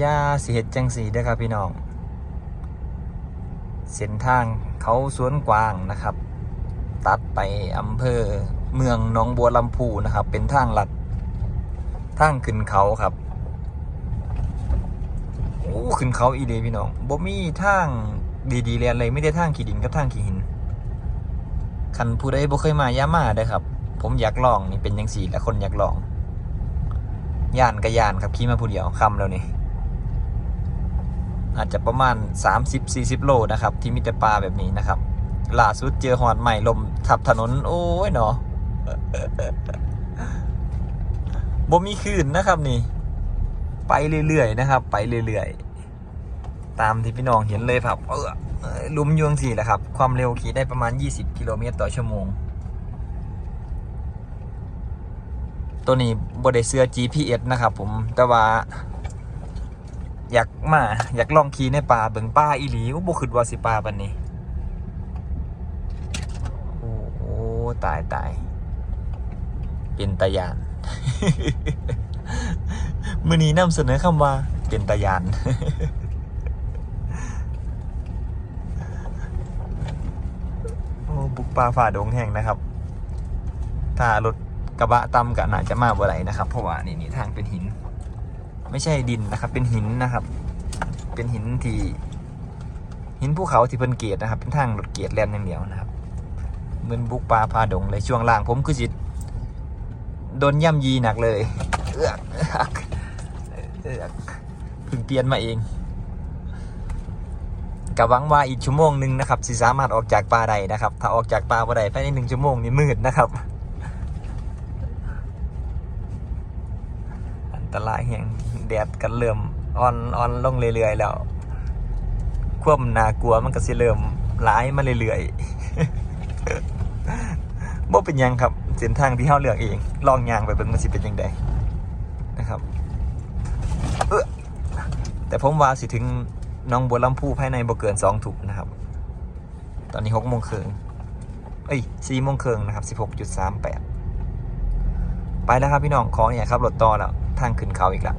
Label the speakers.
Speaker 1: ยาเสิเฮ็ดจังสีเด้อครับพี่น้อง เส้นทางเขาสวนกวางนะครับ ตัดไปอำเภอเมืองหนองบัวลำพูนะครับ เป็นทางลัดทางขึ้นเขาครับโอ้ขึ้นเขาอีเดพี่น้องบ่มีทางดีๆเลยเลยไม่ได้ทางขี่ดินกับทางขี่หินคันผู้ใดบ่เคยมายามาเด้ครับ ผมอยากลองนี่เป็นจังสี่และคนอยากลองย่านกับย่านครับขี่มาผู้เดียวคำแล้วนี่ อาจจะประมาณ 30-40 โลนะครับ ที่มีแต่ปลาแบบนี้นะครับล่าสุดเจอหอดใหม่ลมทับถนน โอ้ยเนาะบ่มีคืนนะครับนี่ ไปเรื่อยๆนะครับ ไปเรื่อยๆ ตามที่พี่น้องเห็นเลยครับ เออลุมยวงสี่แหละครับ ความเร็วขี่ได้ประมาณ 20 กิโลเมตรต่อชั่วโมง ตัวนี้บได้เสื้อ GPS นะครับผม แต่ว่า อยากมา อยากลองขี่ในป่าเบิ่งป่าอีหลีบ่คิดว่าสิป่าปานนี้ โอ้โหตายตายเป็นตายานมื้อนี้นำเสนอคำว่าเป็นตายานโอ้บุกป่าฝ่าดงแห่งนะครับ ถ้ารถกระบะตำก็น่าจะมาบ่ไหลนะครับ เพราะว่านี่นี่ทางเป็นหิน ไม่ใช่ดินนะครับ เป็นหินนะครับ เป็นหินที่ หินภูเขาที่เพิ่นเกียรนะครับ เป็นทางรถเกียรแลนอย่างเดียวนะครับเหมือนบุกป่าพาดงเลยช่วงล่างผมคือจิตโดนย่ำยีหนักเลยเอือกเอือกเอือกเพิ่งเปลี่ยนมาเองกับหวังว่าอีกชั่วโมงหนึ่งนะครับสิสามารถออกจากป่าใดนะครับ ถ้าออกจากป่าบ่ได้ภายในหนึ่งชั่วโมงนี่มืดนะครับ อันตรายแห่ง แดดกันเริ่มอ่อนอ่อนลงเรื่อยๆแล้วควบน่ากลัวมันก็สิเริ่มร้ายมาเรื่อยๆบ่เป็นยังครับเส้นทางที่เฮาเลือกเองลองยางไปเบิ่งมันสิเป็นยังไงนะครับเออแต่ผมว่าสิถึงน้องบัวลำพูภายในบ่เกิน2ทุ่มนะครับ ตอนนี้6โมงครึ่งเอ้ย4โมงครึ่งนะครับ16.38ไปแล้วครับพี่น้องขอเนี่ยครับรถต่อแล้วทางขึ้นเขาอีกแล้ว